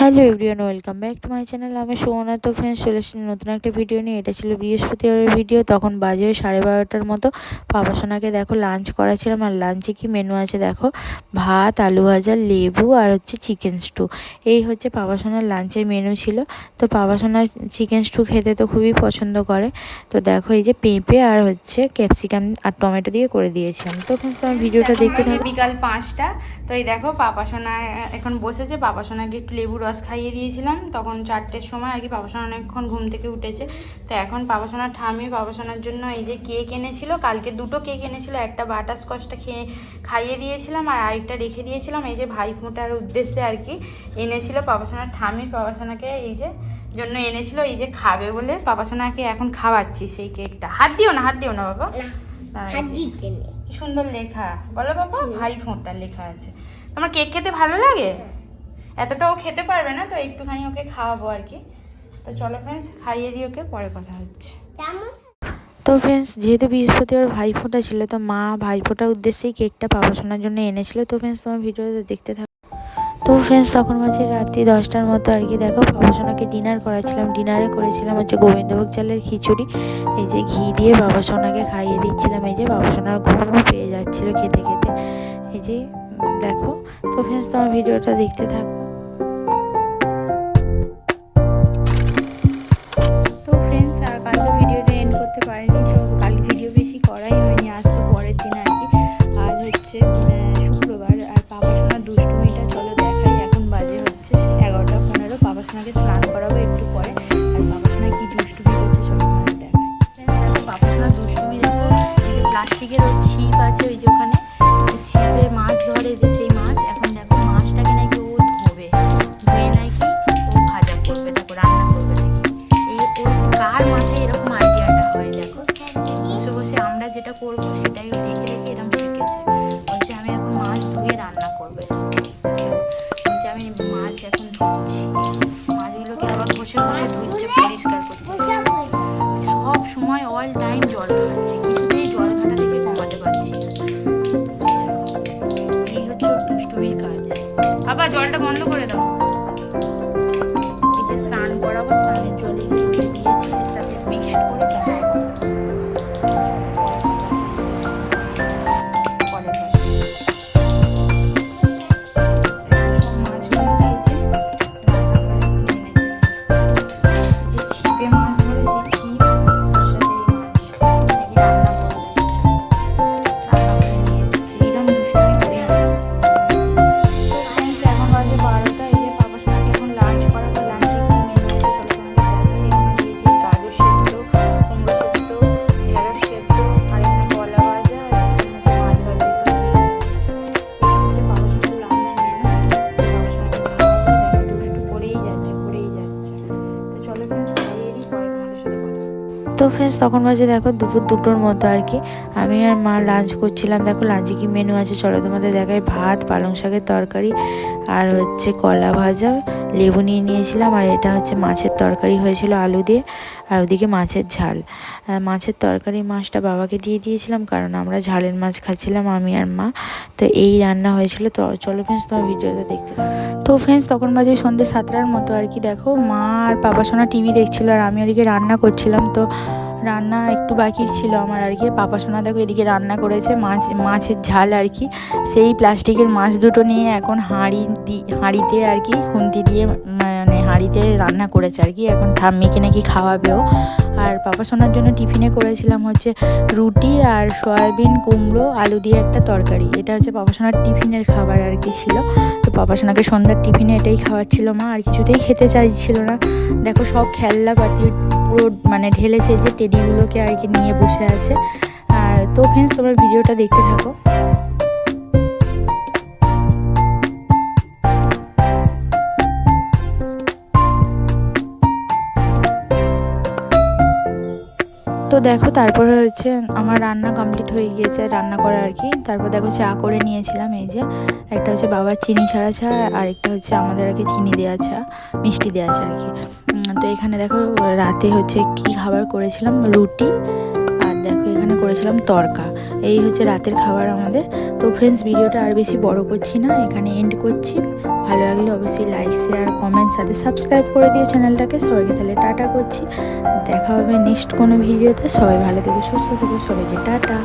Hello everyone welcome back to my channel. আমি সুমনা। তো friends চলে এসেছি নতুন একটা ভিডিও নিয়ে। এটা ছিল বৃহস্পতিবারের ভিডিও তখন বাজে ওই সাড়ে বারোটার মতো। পাপাসোনাকে দেখো লাঞ্চ করাছিলাম আর লাঞ্চে কি মেনু আছে দেখো? ভাত আলু ভাজা লেবু আর হচ্ছে চিকেন স্টু এই হচ্ছে পাপাসোনার লাঞ্চের মেনু ছিল। তো পাপাসোনার চিকেন স্টু খেতে তো খুবই পছন্দ করে। তো দেখো এই যে পেঁপে আর হচ্ছে ক্যাপসিকাম আর টমেটো দিয়ে করে দিয়েছিলাম। তো ফ্রেন্ডস তোমার ভিডিওটা দেখতে থাকো বিকাল পাঁচটা। তো এই দেখো পাপাসোনা এখন বসেছে। পাপাসোনাকে একটু লেবু রস খাইয়ে দিয়েছিলাম তখন চারটের সময় আর কি পাপাসোনা অনেকক্ষণ ঘুম থেকে উঠেছে। তো এখন পাপাসোনার ঠামি পাপাসোনার জন্য এই যে কেক এনেছিল কালকে দুটো কেক এনেছিল একটা বাটার স্কচটা খেয়ে খাইয়ে দিয়েছিলাম আর আরেকটা রেখে দিয়েছিলাম। এই যে ভাই ফোঁটার উদ্দেশ্যে আর কি এনেছিল পাপাসোনার ঠামি পাপাসোনাকে এই যে জন্য এনেছিল এই যে খাবে বলে পাপাসোনাকে এখন খাওয়াচ্ছি সেই কেকটা। হাত দিও না হাত দিও না বাবা। কি সুন্দর লেখা। বলো বাবা ভাই ফোঁটা লেখা আছে। তোমার কেক খেতে ভালো লাগে? এতটা ও খেতে পারবে না, তো একটুখানি ওকে খাওয়াবো আর কি। তো চলো ফ্রেন্ডস খাইয়ে দিই ওকে পরে কথা হচ্ছে। তো ফ্রেন্ডস যেহেতু বৃহস্পতিবার ভাইফোঁটা ছিল, তো মা ভাইফোঁটার উদ্দেশ্যেই কেকটা পাপাসোনার জন্য এনেছিল। তো ফ্রেন্ডস তোমার ভিডিওতে দেখতে থাকো। তো ফ্রেন্ডস তখন মাঝে রাত্রি দশটার মতো আর কি। দেখো বাবাসোনাকে ডিনার করাছিলাম ডিনারে করেছিলাম হচ্ছে গোবিন্দভোগ চালের খিচুড়ি। এই যে ঘি দিয়ে বাবাসোনাকে খাইয়ে দিচ্ছিলাম। এই যে বাবাসোনার ঘুমও পেয়ে যাচ্ছিল খেতে খেতে। এই যে, দেখো। তো ফ্রেন্ডস তোমার ভিডিওটা দেখতে থাকো। স্নান করাবো একটু পরে। আর পাপা সোনা কি দুষ্টুমি করছে দেখাই। পাপা সোনার দুষ্টুমি দেখো, এই যে প্লাস্টিকের ওই ছিপ আছে ওই যে ওখানে ছিপে মাছ ধরে যে সেই মাছ। এখন দেখো মাছটাকে নাকি ও ধোবে, ধুয়ে নাকি ও ভাজা করবে তারপর রান্না করবে এই ওর কার মাথায় এরকম আইডিয়াটা হয় দেখো? বসে বসে আমরা যেটা করব আবার জলটা বন্ধ করে দাও। তো ফ্রেন্ডস তখন বাজে দেখো দুপুর দুটোর মতো আর কি। আমি আর মা লাঞ্চ করছিলাম। দেখো লাঞ্চে কি মেনু আছে? চলো তোমাদের দেখায় ভাত, পালং শাকের তরকারি আর হচ্ছে কলা ভাজা। লেবু নিয়ে নিয়েছিলাম আর এটা হচ্ছে মাছের তরকারি হয়েছিল আলু দিয়ে আর ওদিকে মাছের ঝাল। মাছের তরকারি মাছটা বাবাকে দিয়ে দিয়েছিলাম কারণ আমরা ঝালের মাছ খাচ্ছিলাম, আমি আর মা। তো এই রান্না হয়েছিল। তো চলো ফ্রেন্ডস তোমার ভিডিওটা দেখতে তো ফ্রেন্ডস তখন বাজে সন্ধ্যে সাতটার মতো আর কি। দেখো মা আর পাপা সোনা টিভি দেখছিল আর আমি ওদিকে রান্না করছিলাম। তো রান্না একটু বাকি ছিল আমার আর কি। পাপা সোনা দেখো এদিকে রান্না করেছে, মাছ, মাছের ঝাল আর কি। সেই প্লাস্টিকের মাছ দুটো নিয়ে এখন হাঁড়ি দি, হাঁড়িতে আর কি, খুন্তি দিয়ে মানে হাঁড়িতে রান্না করেছে আর কি। এখন ঠাম্মিকে নাকি খাওয়াবেও আর পাপা সোনার জন্য টিফিনে করেছিলাম হচ্ছে রুটি আর সয়াবিন, কুমড়ো, আলু দিয়ে একটা তরকারি। এটা হচ্ছে পাপা সোনার টিফিনের খাবার আর কি ছিল। তো পাপা সোনাকে সন্ধ্যার টিফিনে এটাই খাওয়াচ্ছিল মা, আর কিছুতেই খেতে চাইছিল না। দেখো সব খেলনাপাতি পুরো মানে ঢেলেছে যে টেডিগুলোকে আর কি নিয়ে বসে আছে। আর তো ফ্রেন্ডস তোমরা ভিডিওটা দেখতে থাকো। তো দেখো, তারপরে হচ্ছে আমার রান্না কমপ্লিট হয়ে গিয়েছে রান্না করা আর কি। তারপর দেখো চা করে নিয়েছিলাম, এই যে একটা হচ্ছে বাবার চিনি ছাড়া চা আর একটা হচ্ছে আমাদের আর কি চিনি দেওয়া চা, মিষ্টি দেওয়া চা আর কি। তো এখানে দেখো রাতে হচ্ছে কি খাবার করেছিলাম? রুটি আর দেখো এখানে করেছিলাম তরকা। এই হচ্ছে রাতের খাবার আমাদের। তো ফ্রেন্ডস ভিডিওটা আর বেশি বড় করছি না, এখানে এন্ড করছি। ভালো লাগলে অবশ্যই লাইক শেয়ার কমেন্ট সাথে সাবস্ক্রাইব করে দিও চ্যানেলটাকে সবাইকে তাহলে টাটা করছি। দেখা হবে নেক্সট কোনো ভিডিওতে। সবাই ভালো থেকো, সুস্থ থেকো। সবাইকে টাটা।